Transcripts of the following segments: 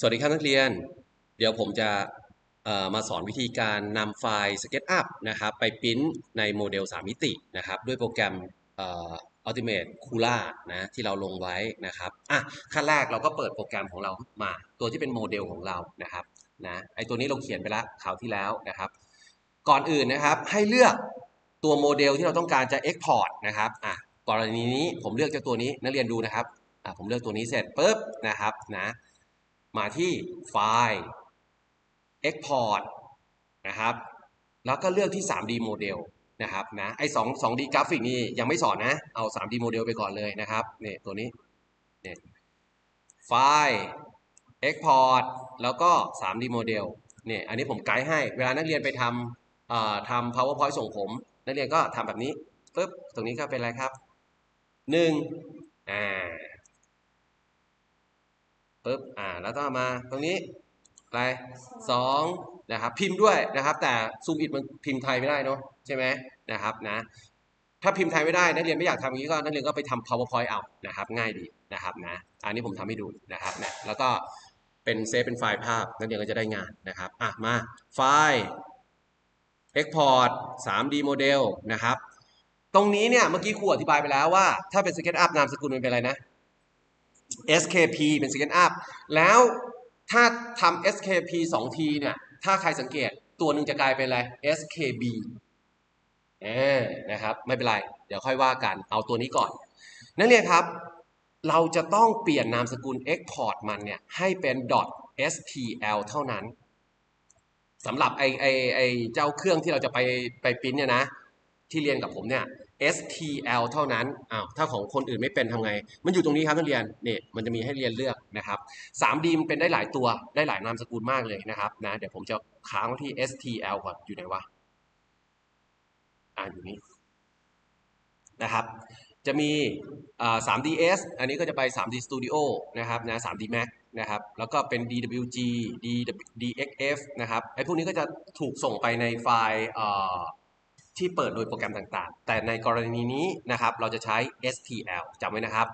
สวัสดีครับนักเรียน เดี๋ยวผมจะมาสอนวิธีการนำไฟล์ SketchUp นะครับ ไปปริ้นในโมเดล 3 มิตินะครับ ด้วยโปรแกรม Ultimate Cooler นะที่เราลงไว้นะครับอะขั้นแรกเราก็เปิดโปรแกรมของเรามาตัวที่เป็นโมเดลของเรานะครับนะไอตัวนี้เราเขียนไปแล้วคราวที่แล้วนะครับ ก่อนอื่นนะครับให้เลือกตัวโมเดลที่เราต้องการจะ Export นะครับอะกรณีนี้ผมเลือกเจ้าตัวนี้นักเรียนดูนะครับอะผมเลือกตัวนี้เสร็จปุ๊บนะครับนะ มาที่ไฟล์ Export นะครับ แล้วก็เลือกที่ 3D โมเดลนะครับนะไอ้2 2D กราฟิกนี่ยังไม่สอนนะ เอา 3D โมเดลไปก่อนเลยนะครับเนี่ยตัวนี้เนี่ยไฟล์ Export แล้วก็ 3D โมเดลเนี่ยอันนี้ผมไกด์ให้ เวลานักเรียนไปทำเอ่อทำ PowerPoint ส่งผม นักเรียนก็ทำแบบนี้ปุ๊บตรงนี้ก็เป็นอะไรครับ 1อ่า ปุ๊บอ่าแล้วก็มาตรงนี้อะไรสองนะครับพิมพ์ด้วยนะครับ แต่ซูมอิดมันพิมพ์ไทยไม่ได้เนาะใช่ไหมนะครับนะถ้าพิมพ์ไทยไม่ได้นักเรียนไม่อยากทำอย่างนี้ก็นักเรียนก็ไปทำ powerpoint เอานะครับ ง่ายดีนะครับนะอันนี้ผมทำให้ดูนะครับนะแล้วก็เป็นเซฟเป็นไฟล์ภาพนักเรียนก็จะได้งานนะครับอะมาไฟล์ export 3D model นะครับ ตรงนี้เนี่ยเมื่อกี้ครูอธิบายไปแล้วว่า ถ้าเป็น SketchUp นามสกุลมันเป็นอะไรนะ SKP เป็น SketchUp แล้วถ้าทำ SKP 2 ทีเนี่ย ถ้าใครสังเกตตัวหนึ่งจะกลายเป็นอะไร SKB เออนะครับ ไม่เป็นไร เดี๋ยวค่อยว่ากัน เอาตัวนี้ก่อน นักเรียนครับ เราจะต้องเปลี่ยนนามสกุล Export มันเนี่ย ให้เป็น .stl เท่านั้นสำหรับไอไอไอเจ้าเครื่องที่เราจะไปไปปิ้นเนี่ยนะ ที่เรียนกับผมเนี่ย STL เท่านั้นอ้าวถ้าของคนอื่นไม่เป็นทำไง มันอยู่ตรงนี้ครับนักเรียนเนี่ยมันจะมีให้เรียนเลือกนะครับ 3D มันเป็นได้หลายตัวได้หลายนามสกุลมากเลยนะครับนะเดี๋ยวผมจะค้างไว้ที่ STL ก่อนอยู่ไหนวะอ่าอยู่นี่นะครับ จะมีอ่า 3ds อันนี้ก็จะไป 3d studio นะครับนะ 3d max นะครับ แล้วก็เป็น dwg dxf นะครับไอ้พวกนี้ก็จะถูกส่งไปในไฟล์อ่อ ที่เปิดโดยโปรแกรมต่างๆ แต่ในกรณีนี้นะครับเราจะใช้ STL จำไว้นะครับ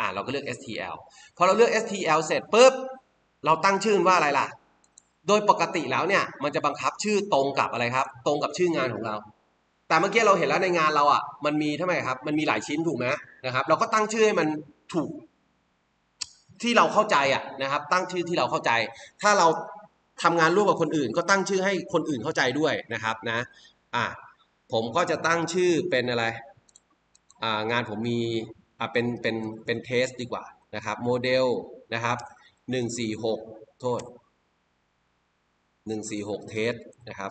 อ่าเราก็เลือก STL พอเราเลือก STL เสร็จปุ๊บเราตั้งชื่อว่าอะไรล่ะ โดยปกติแล้วเนี่ยมันจะบังคับชื่อตรงกับอะไรครับ ตรงกับชื่องานของเรา แต่เมื่อกี้เราเห็นแล้วในงานเราอะมันมีทำไมครับมันมีหลายชิ้นถูกไหมนะครับ เราก็ตั้งชื่อให้มันถูกที่เราเข้าใจอะนะครับ ตั้งชื่อที่เราเข้าใจ ถ้าเราทำงานร่วมกับคนอื่น ก็ตั้งชื่อให้คนอื่นเข้าใจด้วยนะครับนะอ่า ผมก็จะตั้งชื่อเป็นอะไรางานผมมีเป็นเป็นเป็นเทสดีกว่านะครับโมเดลนะครับหนึ่งสี่หกโทษหนึ่งสี่หกเทสนะครับ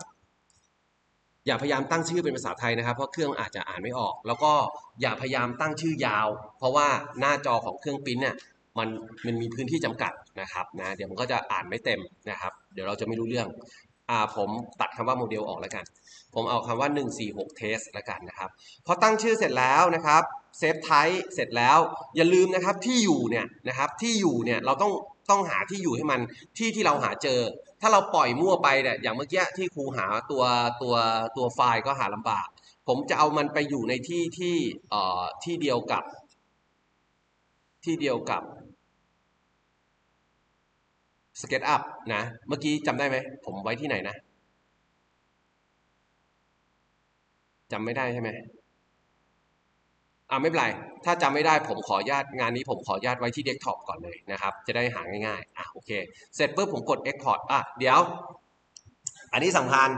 อย่าพยายามตั้งชื่อเป็นภาษาไทยนะครับ เพราะเครื่องอาจจะอ่านไม่ออก แล้วก็อย่าพยายามตั้งชื่อยาว เพราะว่าหน้าจอของเครื่องปริ้นเนี่ยมันมันมีพื้นที่จำกัดนะครับนะเดี๋ยวมันก็จะอ่านไม่เต็มนะครับ เดี๋ยวเราจะไม่รู้เรื่อง อ่าผมตัดคำว่าโมเดลออกแล้วกัน ผมเอาคำว่า 146 test แล้วกันนะครับพอตั้งชื่อเสร็จแล้วนะครับเซฟไทป์เสร็จแล้ว อย่าลืมนะครับที่อยู่เนี่ยนะครับที่อยู่เนี่ยเราต้องต้องหาที่อยู่ให้มันที่ที่เราหาเจอ ถ้าเราปล่อยมั่วไปเนี่ยอย่างเมื่อกี้ที่ครูหาตัวตัวตัวไฟล์ก็หาลำบาก ผมจะเอามันไปอยู่ในที่ที่เอ่อที่เดียวกับ ที่เดียวกับ SketchUp นะ เมื่อกี้จำได้ไหม ผมไว้ที่ไหนนะจำไม่ได้ใช่ไหมอ่าไม่เป็นไร ถ้าจำไม่ได้ผมขออนุญาตงานนี้ผมขออนุญาตไว้ที่เดสก์ท็อปก่อนเลยนะครับ จะได้หาง่ายๆ อะโอเค เสร็จปุ๊บผมกด Export อะเดี๋ยว อันนี้สำคัญ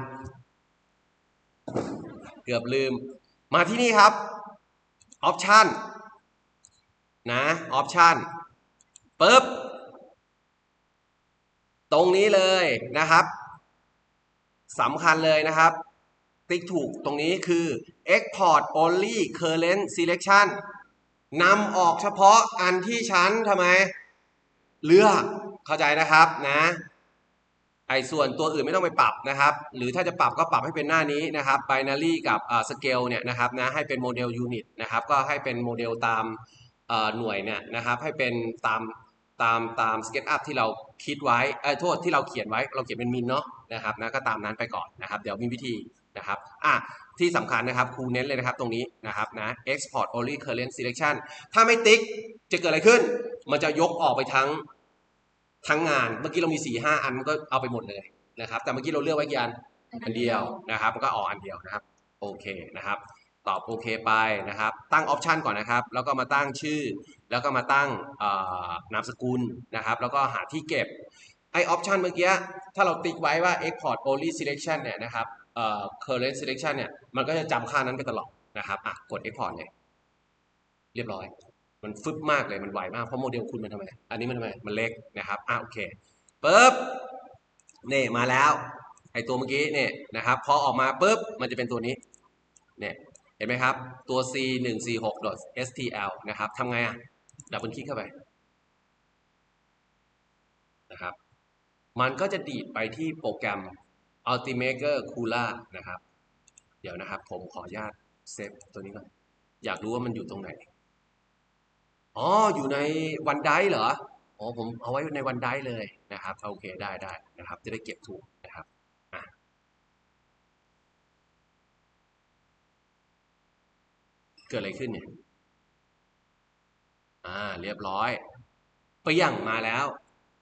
เกือบลืม มาที่นี่ครับ Option นะ Option ปุ๊บ ตรงนี้เลยนะครับสำคัญเลยนะครับ ติ๊กถูกตรงนี้คือ export only current selection นำออกเฉพาะอันที่ฉันทำไม เลือกเข้าใจนะครับนะไอ้ส่วนตัวอื่นไม่ต้องไปปรับนะครับ หรือถ้าจะปรับก็ปรับให้เป็นหน้านี้นะครับ binary กับ scale เนี่ยนะครับนะให้เป็นโมเดล unit นะครับ ก็ให้เป็นโมเดลตามหน่วยเนี่ยนะครับ ให้เป็นตาม ตามตาม SketchUp ที่เราคิดไว้เอ้โทษที่เราเขียนไว้เราเขียนเป็นมินเนาะนะครับนะก็ตามนั้นไปก่อนนะครับ เดี๋ยวมีวิธีนะครับอะที่สำคัญนะครับครูเน้นเลยนะครับตรงนี้นะครับนะ export only current selection ถ้าไม่ติ๊กจะเกิดอะไรขึ้น มันจะยกออกไปทั้งทั้งงาน เมื่อกี้เรามี4ี่ห้าอันมันก็เอาไปหมดเลยนะครับ แต่เมื่อกี้เราเลือกไว้กี่อันอันเดียวนะครับก็ออกอันเดียวนะครับ โอเคนะครับ ตอบโอเคไปนะครับ ตั้งออปชันก่อนนะครับ แล้วก็มาตั้งชื่อ แล้วก็มาตั้งนามสกุลนะครับ แล้วก็หาที่เก็บไอออปชันเมื่อกี้ถ้าเราติ๊กไว้ว่า export only selection เนี่ยนะครับเอ่อ current selection เนี่ยมันก็จะจำค่านั้นไปตลอดนะครับอะกด export เลย เรียบร้อย มันฟึบมากเลยมันไวมากเพราะโมเดลคุณมันทำไม อันนี้มันทำไม มันเล็กนะครับอะโอเคปุ๊บนี่มาแล้วไอตัวเมื่อกี้เนี่ยนะครับพอออกมาปุ๊บมันจะเป็นตัวนี้เนี่ย เห็นไหมครับ ตัว c 1 4 6 stl นะครับทำไงอะดับเบิลคลิกเข้าไปนะครับ มันก็จะดีดไปที่โปรแกรม Ultimaker Cooler นะครับ เดี๋ยวนะครับ ผมขออนุญาตเซฟตัวนี้ก่อน อยากรู้ว่ามันอยู่ตรงไหน อ๋อ อยู่ในวันไดเหรอ อ๋อ ผมเอาไว้ในวันไดเลยนะครับ โอเค ได้ได้นะครับ จะได้เก็บถูกนะครับ อะ เกิดอะไรขึ้นเนี่ย อ่า เรียบร้อยไปอย่างมาแล้ว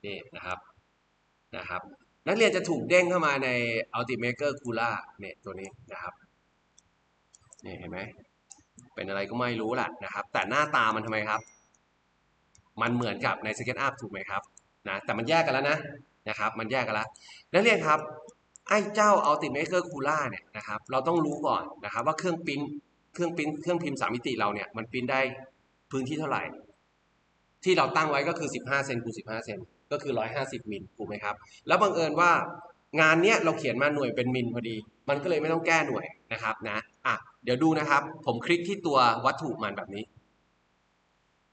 นี่นะครับนะครับ นักเรียนจะถูกเด้งเข้ามาใน Ultimaker Cooler เนี่ยตัวนี้นะครับนี่เห็นไหมเป็นอะไรก็ไม่รู้แหละนะครับ แต่หน้าตามันทำไมครับ มันเหมือนกับใน SketchUp ถูกไหมครับนะแต่มันแยกกันแล้วนะนะครับ มันแยกกันแล้วนักเรียนครับไอ้เจ้า Ultimaker Cooler เนี่ยนะครับ เราต้องรู้ก่อนนะครับ ว่าเครื่องปริ้น เครื่องปริ้นเครื่องพิมพ์สามมิติเราเนี่ยมันปริ้นได้พื้นที่เท่าไหร่ ที่เราตั้งไว้ก็คือ 15เซนคูณ15เซนก็คือ 150มิลถูกไหมครับ แล้วบังเอิญว่างานเนี้ยเราเขียนมาหน่วยเป็นมิลพอดี มันก็เลยไม่ต้องแก้หน่วยนะครับนะอะเดี๋ยวดูนะครับ ผมคลิกที่ตัววัตถุมันแบบนี้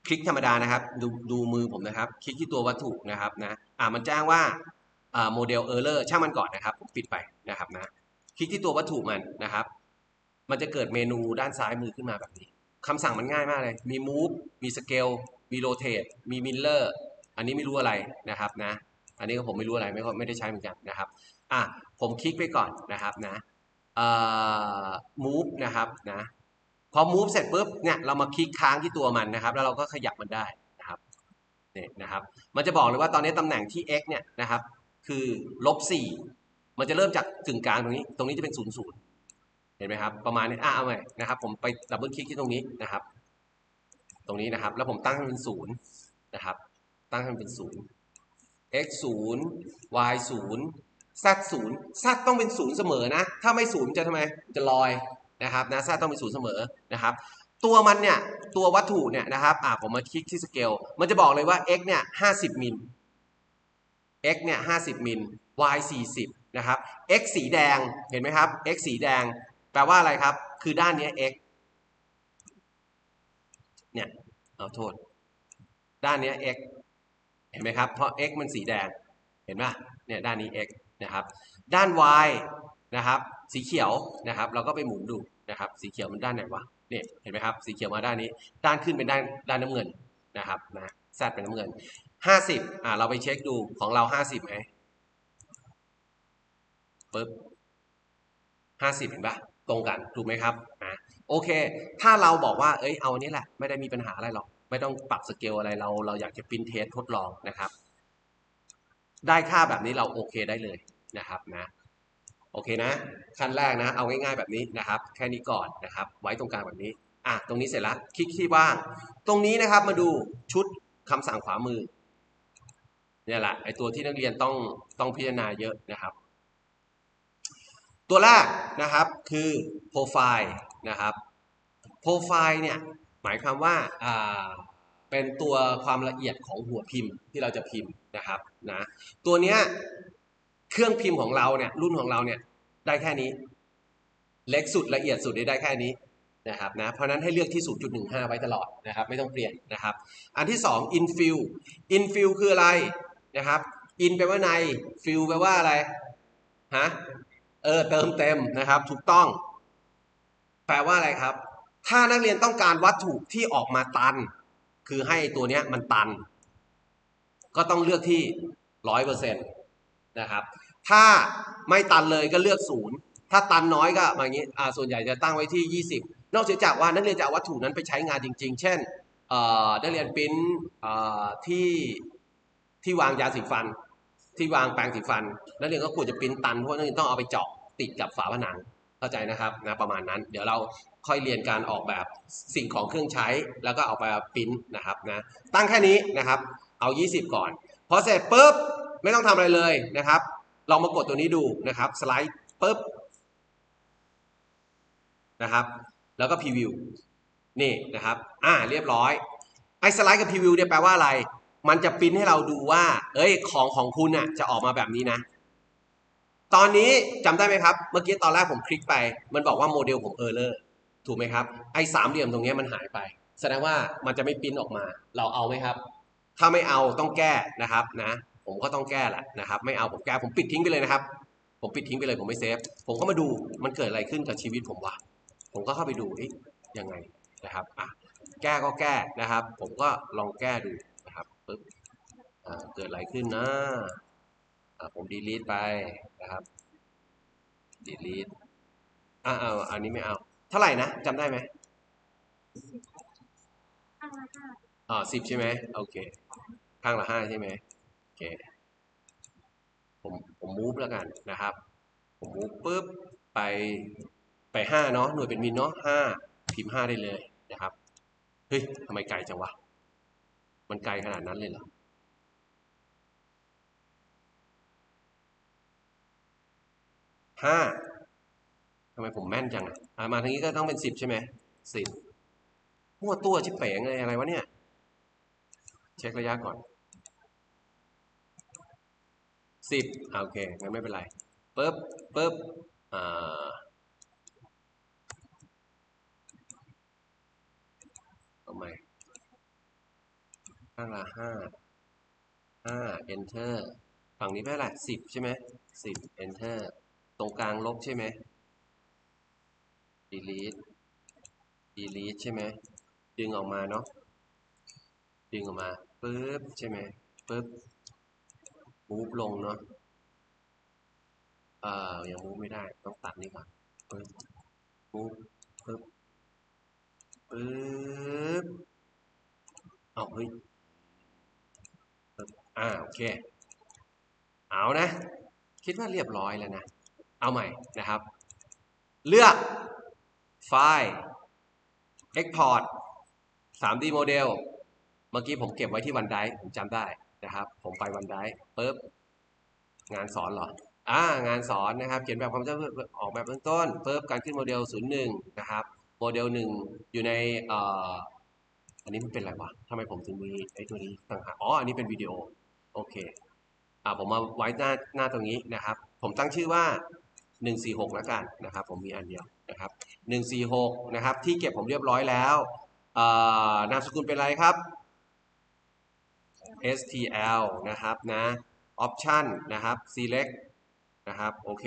คลิกธรรมดานะครับ ดูดูมือผมนะครับ คลิกที่ตัววัตถุนะครับนะอะมันแจ้งว่าอ่าโมเดลเออร์เลอร์ช่างมันก่อนนะครับ ผมปิดไปนะครับนะคลิกที่ตัววัตถุมันนะครับ มันจะเกิดเมนูด้านซ้ายมือขึ้นมาแบบนี้คำสั่งมันง่ายมากเลย มี move มี scale มี rotate มี mirror อันนี้ไม่รู้อะไรนะครับนะ อันนี้ก็ผมไม่รู้อะไรไม่ไม่ได้ใช้เหมือนกันนะครับ อะ ผมคลิกไปก่อนนะครับนะเอ่อ move นะครับนะพอ move เสร็จปุ๊บเนี่ยเรามาคลิกค้างที่ตัวมันนะครับ แล้วเราก็ขยับมันได้นะครับเนี่ยนะครับ มันจะบอกเลยว่าตอนนี้ตำแหน่งที่ x เนี่ยนะครับ คือลบสี่มันจะเริ่มจากกึ่งกลางตรงนี้ ตรงนี้จะเป็นศูนย์ศูนย์ เห็นไหมครับ ประมาณนี้อะเอาใหม่นะครับ ผมไปดับเบิลคลิกที่ตรงนี้นะครับ ตรงนี้นะครับ แล้วผมตั้งให้มันเป็นศูนย์นะครับ ตั้งให้มันเป็นศูนย์ x ศูนย์ y ศูนย์ z ศูนย์ z ต้องเป็นศูนย์เสมอนะ ถ้าไม่ศูนย์จะทำไม จะลอยนะครับนะ z ต้องเป็นศูนย์เสมอนะครับ ตัวมันเนี่ย ตัววัตถุเนี่ยนะครับอ่าผมมาคลิกที่สเกล มันจะบอกเลยว่า x เนี่ยห้าสิบมิล x เนี่ยห้าสิบมิล y สี่สิบนะครับ x สีแดง เห็นไหมครับ x สีแดง แปลว่าอะไรครับ คือด้านนี้ x เนี่ยเอาโทษ ด้านนี้ x เห็นไหมครับ เพราะ x มันสีแดง เห็นไหมเนี่ยด้านนี้ x นะครับ ด้าน y นะครับ สีเขียวนะครับ เราก็ไปหมุนดูนะครับ สีเขียวมันด้านไหนวะเนี่ยเห็นไหมครับ สีเขียวมาด้านนี้ ด้านขึ้นเป็นด้านด้านน้ำเงินนะครับนะ z เป็นน้ำเงินห้าสิบอ่าเราไปเช็คดูของเราห้าสิบไหมปึ๊บห้าสิบเห็นปะ ตรงกันถูกไหมครับอ่าโอเค ถ้าเราบอกว่าเอ้ยเอาอันนี้แหละ ไม่ได้มีปัญหาอะไรหรอก ไม่ต้องปรับสเกลอะไรเรา เราอยากจะปรินเทสทดลองนะครับ ได้ค่าแบบนี้เราโอเคได้เลยนะครับนะโอเคนะ ขั้นแรกนะ เอาง่ายๆแบบนี้นะครับ แค่นี้ก่อนนะครับ ไว้ตรงกลางแบบนี้อะตรงนี้เสร็จแล้วคลิกที่ว่าง ตรงนี้นะครับมาดูชุดคำสั่งขวามือเนี่ยแหละไอตัวที่นักเรียนต้องต้องพิจารณาเยอะนะครับ ตัวแรกนะครับคือโปรไฟล์นะครับโปรไฟล์เนี่ยหมายความว่าอ่าเป็นตัวความละเอียดของหัวพิมพ์ที่เราจะพิมพ์นะครับนะตัวเนี้ยเครื่องพิมพ์ของเราเนี่ยรุ่นของเราเนี่ยได้แค่นี้ เล็กสุดละเอียดสุดได้แค่นี้นะครับนะเพราะนั้นให้เลือกที่ 0.15 ไว้ตลอดนะครับไม่ต้องเปลี่ยนนะครับ อันที่ 2 infill infill คืออะไรนะครับ in แปลว่าใน fill แปลว่าอะไรฮะ เออเติมเต็มนะครับ ถูกต้อง แปลว่าอะไรครับ ถ้านักเรียนต้องการวัตถุที่ออกมาตัน คือให้ตัวเนี้ยมันตัน ก็ต้องเลือกที่ร้อยเปอร์เซ็นต์นะครับ ถ้าไม่ตันเลยก็เลือกศูนย์ถ้าตันน้อยก็อย่างนี้อ่าส่วนใหญ่จะตั้งไว้ที่ 20 นอกจากว่านักเรียนจะเอาวัตถุนั้นไปใช้งานจริง ๆ เช่นเอ่อนักเรียนปิ้นเอ่อที่ที่วางยาสีฟัน ที่วางแปรงสีฟัน นักเรียนก็ควรจะปิ้นตันเพราะนักเรียนต้องเอาไปเจาะติดกับฝาผนังเข้าใจนะครับนะประมาณนั้น เดี๋ยวเราค่อยเรียนการออกแบบสิ่งของเครื่องใช้ แล้วก็เอาไปปิ้นนะครับนะตั้งแค่นี้นะครับ เอา 20 ก่อน พอเสร็จปุ๊บไม่ต้องทำอะไรเลยนะครับ ลองมากดตัวนี้ดูนะครับ สไลด์ปุ๊บนะครับ แล้วก็พรีวิวนี่นะครับ อ่าเรียบร้อยไอ้สไลด์กับพรีวิวเนี่ยแปลว่าอะไร มันจะปริ้นให้เราดูว่า เอ้ย ของของคุณน่ะจะออกมาแบบนี้นะ ตอนนี้จำได้ไหมครับ เมื่อกี้ตอนแรกผมคลิกไป มันบอกว่าโมเดลผมเออร์เลอร์ ถูกไหมครับ ไอ้สามเหลี่ยมตรงนี้มันหายไป แสดงว่ามันจะไม่ปริ้นออกมา เราเอาไหมครับ ถ้าไม่เอาต้องแก้นะครับนะ ผมก็ต้องแก้แหละนะครับ ไม่เอาผมแก้ ผมปิดทิ้งไปเลยนะครับ ผมปิดทิ้งไปเลย ผมไม่เซฟ ผมก็มาดูมันเกิดอะไรขึ้นกับชีวิตผมวะ ผมก็เข้าไปดูเอ๊ะยังไงนะครับอะแก้ก็แก้นะครับ ผมก็ลองแก้ดู ปึ๊บอ่าเกิดอะไรขึ้นนะอ่าผมดีลีทไปนะครับดีลีทอ่าเอาอันนี้ไม่เอา เท่าไหร่นะจำได้ไหมข้างละห้าอ่าสิบใช่ไหมโอเค ข้างละห้าใช่ไหมโอเค ผมผมมูฟแล้วกันนะครับ ผมมูฟปุ๊บไปไปห้าเนาะหน่วยเป็นมิลเนาะห้าพิมพ์ห้าได้เลยนะครับ เฮ้ยทำไมไกลจังวะ มันไกลขนาดนั้นเลยเหรอห้าทำไมผมแม่นจังอะอะมาทางนี้ก็ต้องเป็นสิบใช่ไหมสิบมั่วตัวชิบเป๋งเลยอะไรวะเนี่ย เช็คระยะก่อนสิบโอเคงั้นไม่เป็นไรปึ๊บปึ๊บอ่าทำไม ข้างละห้าห้า enter ฝั่งนี้ไม่เป็นไรสิบใช่ไหมสิบ enter ตรงกลางลบใช่ไหม delete delete ใช่ไหมดึงออกมาเนาะดึงออกมาปึ๊บใช่ไหมปึ๊บมูฟลงเนาะเอ่อยังมูฟไม่ได้ต้องตัดนี่ก่อนปึ๊บมูฟปึ๊บปึ๊บเอาเฮ้ยปึ๊บ อ่าโอเค เอานะ คิดว่าเรียบร้อยแล้วนะ เอาใหม่นะครับ เลือกไฟล์ Export 3D โมเดล เมื่อกี้ผมเก็บไว้ที่วันไดผมจำได้นะครับ ผมไปวันไดปุ๊บ งานสอนเหรอ อ่า งานสอนนะครับ เขียนแบบความจำออกแบบเบื้องต้นปุ๊บ การขึ้นโมเดล 01 นะครับ โมเดล 1 อยู่ในเอ่ออันนี้มันเป็นอะไรวะทำไมผมถึงมีไอ้ตัวนี้ต่างหากอ๋อ อันนี้เป็นวิดีโอ โอเคอ่าผมมาไว้หน้าหน้าตรงนี้นะครับ ผมตั้งชื่อว่า 146แล้วกันนะครับ ผมมีอันเดียวนะครับ 146 นะครับ ที่เก็บผมเรียบร้อยแล้วอ่านามสกุลเป็นอะไรครับ STL นะครับนะ Option นะครับ Select นะครับ โอเค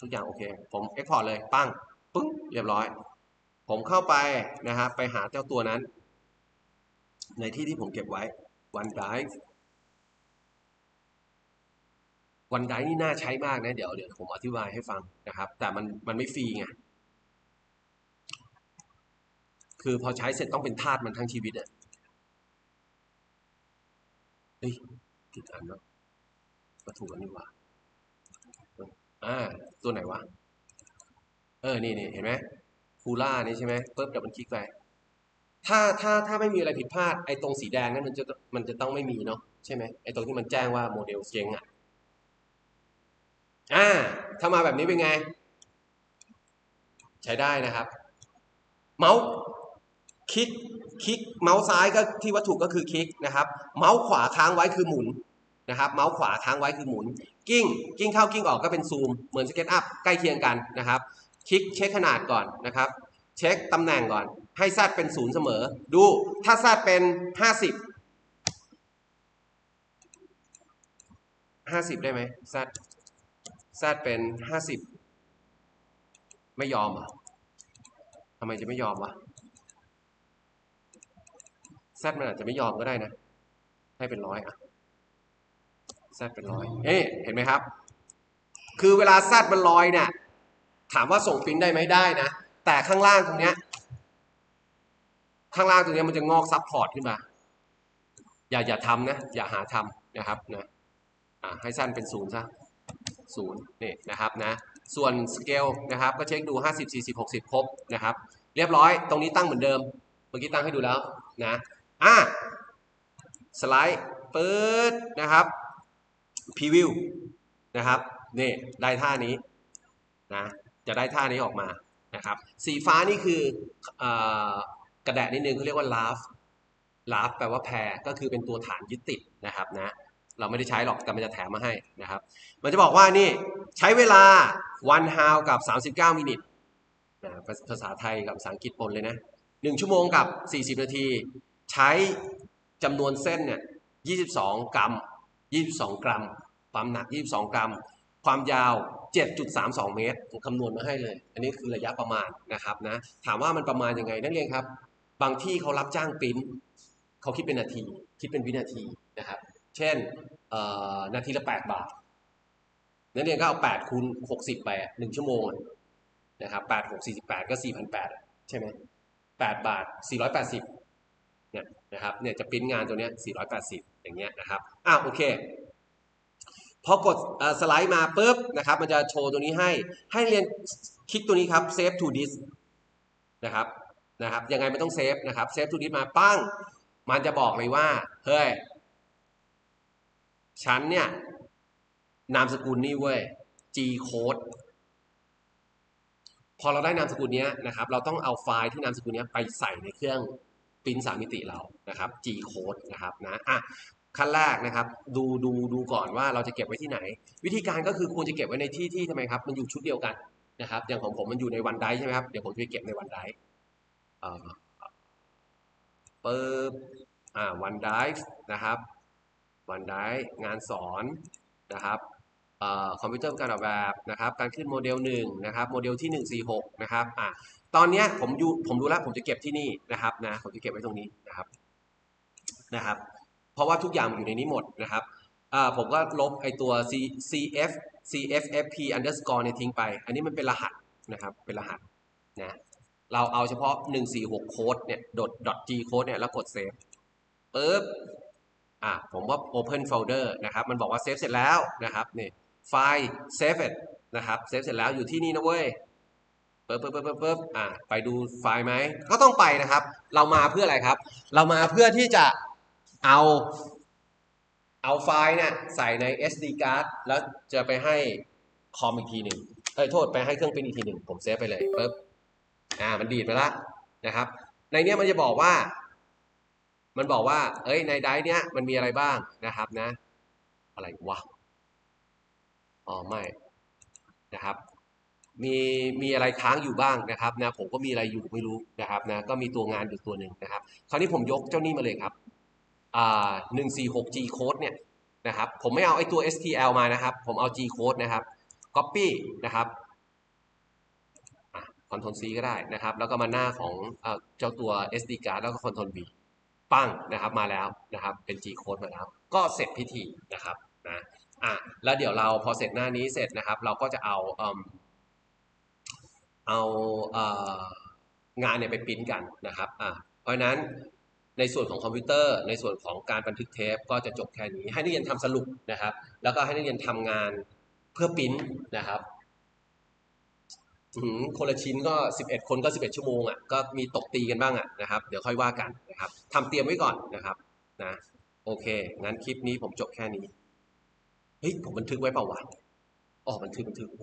ทุกอย่างโอเค ผม Export เลยปั้งปึ้งเรียบร้อย ผมเข้าไปนะครับ ไปหาเจ้าตัวนั้น ในที่ที่ผมเก็บไว้ OneDrive OneDrive นี่น่าใช้มากนะ เดี๋ยวเดี๋ยวผมอธิบายให้ฟังนะครับ แต่มันมันไม่ฟรีไงคือพอใช้เสร็จต้องเป็นทาสมันทั้งชีวิตอะเฮ้ยผิดอันเนาะก็ถูกกันนี่ว่าอ่า ตัวไหนวะ เออ นี่นี่เห็นไหมคูล่านี่ใช่ไหมปุ๊บเดี๋ยวมันคลิกไปถ้าถ้าถ้าไม่มีอะไรผิดพลาดไอ้ตรงสีแดงนั้นมันจะมันจะต้องไม่มีเนาะใช่ไหมไอ้ตรงที่มันแจ้งว่าโมเดลเจ๊งอะ อ่าถ้ามาแบบนี้เป็นไง ใช้ได้นะครับ เมาส์คลิกคลิกเมาส์ซ้ายก็ที่วัตถุก็คือคลิกนะครับ เมาส์ขวาค้างไว้คือหมุนนะครับ เมาส์ขวาค้างไว้คือหมุน กิ้ง กิ้งเข้ากิ้งออกก็เป็นซูม เหมือนสเก็ตอัพใกล้เคียงกันนะครับ คลิกเช็คขนาดก่อนนะครับ เช็คตำแหน่งก่อน ให้แซดเป็นศูนย์เสมอ ดูถ้าแซดเป็นห้าสิบห้าสิบได้ไหมแซด แซดเป็นห้าสิบไม่ยอมอะทำไมจะไม่ยอมวะแซดมันอาจจะไม่ยอมก็ได้นะ ให้เป็นร้อยอะแซดเป็นร้อยเอ๊ะเห็นไหมครับ คือเวลาแซดมันลอยเนี่ย ถามว่าส่งปริ้นได้ไหมได้นะ แต่ข้างล่างตรงเนี้ย ข้างล่างตรงเนี้ยมันจะงอกซับพอร์ตขึ้นมา อย่าอย่าทำนะ อย่าหาทำนะครับนะ อ่าให้สั้นเป็นศูนย์ซะ ศูนย์นี่นะครับนะส่วนสเกลนะครับก็เช็คดู 50 40 60 ครบนะครับ เรียบร้อยตรงนี้ตั้งเหมือนเดิม เมื่อกี้ตั้งให้ดูแล้วนะอะสไลด์ปื๊ดนะครับพรีวิวนะครับนี่ได้ท่านี้นะจะได้ท่านี้ออกมานะครับสีฟ้านี่คืออกระแดะนิดนึงเขาเรียกว่า laugh laugh แปลว่าแพรก็คือเป็นตัวฐานยึดติดนะครับนะ เราไม่ได้ใช้หรอกแต่มันจะแถมมาให้นะครับ มันจะบอกว่านี่ใช้เวลา one hour กับ 39 มินิทนะภาภาษาไทยกับภาษาอังกฤษปนเลยนะ 1 ชั่วโมงกับ 40 นาที ใช้จำนวนเส้นเนี่ย 22 กรัม 22 กรัม ความหนัก 22 กรัม ความยาว 7.32 เมตรผมคำนวณมาให้เลย อันนี้คือระยะประมาณนะครับนะ ถามว่ามันประมาณยังไงนักเรียนครับ บางที่เขารับจ้างปริ้นเขาคิดเป็นนาที คิดเป็นวินาทีนะครับ เช่นนาทีละ 8 บาท นักเรียนก็เอา 8คูณ60 ไป1ชั่วโมงนะครับ8 6 48 ก็4,800ใช่ไหม8บาท 480เนี่ยนะครับเนี่ยจะปริ้นงานตัวเนี้ย480 อย่างเงี้ยนะครับอะโอเคพอกดอสไลด์มาปุ๊บนะครับ มันจะโชว์ตัวนี้ให้ ให้เรียนคลิกตัวนี้ครับ save to disk นะครับนะครับยังไงไม่ต้องเซฟนะครับ save to disk มาปั้ง มันจะบอกเลยว่า เฮ้ย ฉันเนี่ยนามสกุลนี่เว้ย G code พอเราได้นามสกุลนี้นะครับ เราต้องเอาไฟล์ที่นามสกุลนี้ไปใส่ในเครื่องปริ้นสามมิติเรานะครับ G code นะครับนะอะขั้นแรกนะครับ ดูดูดูก่อนว่าเราจะเก็บไว้ที่ไหน วิธีการก็คือควรจะเก็บไว้ในที่ที่ทำไมครับ มันอยู่ชุดเดียวกันนะครับ อย่างของผมมันอยู่ในวันไดใช่ไหมครับเดี๋ยวผมจะไปเก็บในวันไดเปิบอ่าวันไดนะครับ วันได้งานสอนนะครับออคอมพิวเตอร์การออกแบบนะครับ การขึ้นโมเดล1นะครับ โมเดลที่ 146 นะครับอะตอนเนี้ยผมอยู่ผมรู้แล้วผมจะเก็บที่นี่นะครับนะผมจะเก็บไว้ตรงนี้นะครับนะครับ เพราะว่าทุกอย่างอยู่ในนี้หมดนะครับอ่าผมก็ลบไอตัว C CF CFFP underscore เนี่ยทิ้งไป อันนี้มันเป็นรหัสนะครับ เป็นรหัสนะเราเอาเฉพาะ 146 โค้ดเนี่ย dot dot g code เนี่ย แล้วกดเซฟปึ๊บ อะผมว่า open folder นะครับมันบอกว่าเซฟเสร็จแล้วนะครับนี่ไฟล์ save it นะครับเซฟเสร็จแล้วอยู่ที่นี่นะเว้ยปึ๊บปึ๊บปึ๊บปึ๊บอะไปดูไฟล์ไหมก็ต้องไปนะครับ เรามาเพื่ออะไรครับ เรามาเพื่อที่จะเอาเอาไฟล์เนี่ยใส่ใน SD card แล้วจะไปให้คอมอีกทีหนึ่งเอ้ยโทษไปให้เครื่องปริ้นอีกทีหนึ่งผมเซฟไปเลยปึ๊บอ่ามันดีดไปละนะครับ ในเนี้ยมันจะบอกว่า มันบอกว่า เอ้ยในไดเนี้ยมันมีอะไรบ้างนะครับนะ อะไรวะอ๋อไม่นะครับมีมีอะไรค้างอยู่บ้างนะครับนะผมก็มีอะไรอยู่ไม่รู้นะครับนะก็มีตัวงานอยู่ตัวหนึ่งนะครับ คราวนี้ผมยกเจ้านี้มาเลยครับอ่า 146G code เนี่ยนะครับผมไม่เอาไอ้ตัว STL มานะครับ ผมเอา G code นะครับ copy นะครับ Ctrl C ก็ได้นะครับ แล้วก็มาหน้าของเอ่อเจ้าตัว SD card แล้วก็ Ctrl V ปั้งนะครับมาแล้วนะครับเป็น G code มาแล้ว ก็เสร็จพิธีนะครับนะอะแล้วเดี๋ยวเราพอเสร็จหน้านี้เสร็จนะครับ เราก็จะเอาเอิ่มเอาเอ่องานเนี่ยไปปริ้นกันนะครับอะเพราะนั้นในส่วนของคอมพิวเตอร์ ในส่วนของการบันทึกเทปก็จะจบแค่นี้ ให้นักเรียนทำสรุปนะครับ แล้วก็ให้นักเรียนทำงานเพื่อปริ้นนะครับ คนละชิ้นก็ 11 คนก็ 11 ชั่วโมงอะก็มีตกตีกันบ้างอะนะครับ เดี๋ยวค่อยว่ากันนะครับทำเตรียมไว้ก่อนนะครับนะโอเค งั้นคลิปนี้ผมจบแค่นี้ เฮ้ย ผมบันทึกไว้เปล่าวะอ๋อบันทึกบันทึกโอ้โห